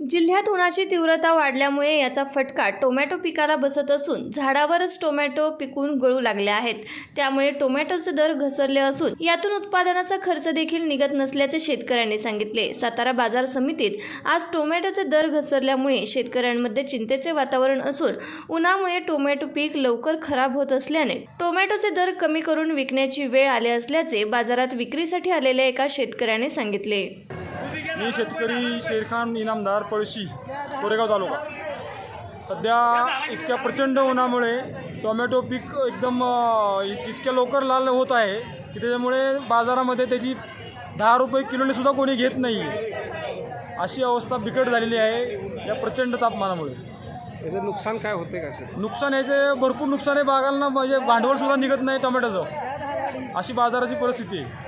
जिल्ह्यात उन्हाची तीव्रता वाढल्यामुळे याचा फटका टोमॅटो पिकाला बसत असून झाडावरच टोमॅटो पिकून गळू लागले आहेत. त्यामुळे टोमॅटोचे दर घसरले असून यातून उत्पादनाचा खर्च देखील निघत नसल्याचे शेतकऱ्यांनी सांगितले. सातारा बाजार समितीत आज टोमॅटोचे दर घसरल्यामुळे शेतकऱ्यांमध्ये चिंतेचे वातावरण असून उन्हामुळे टोमॅटो पीक लवकर खराब होत असल्याने टोमॅटोचे दर कमी करून विकण्याची वेळ आली असल्याचे बाजारात विक्रीसाठी आलेल्या एका शेतकऱ्याने सांगितले. मी शेतकरी शेरखान इनामदार पळशी कोरेगाव तालुका. सध्या इतक्या प्रचंड उन्हामुळे टोमॅटो पीक एकदम इतक्या लवकर लाल होत आहे की त्याच्यामुळे बाजारामध्ये त्याची दहा रुपये किलोने सुद्धा कोणी घेत नाही. अशी अवस्था बिकट झालेली आहे या प्रचंड तापमानामुळे. याचं नुकसान काय होते का सर? नुकसान याचे भरपूर नुकसान आहे बागांना म्हणजे भांडवल सुद्धा निघत नाही टोमॅटोचं. अशी बाजाराची परिस्थिती आहे.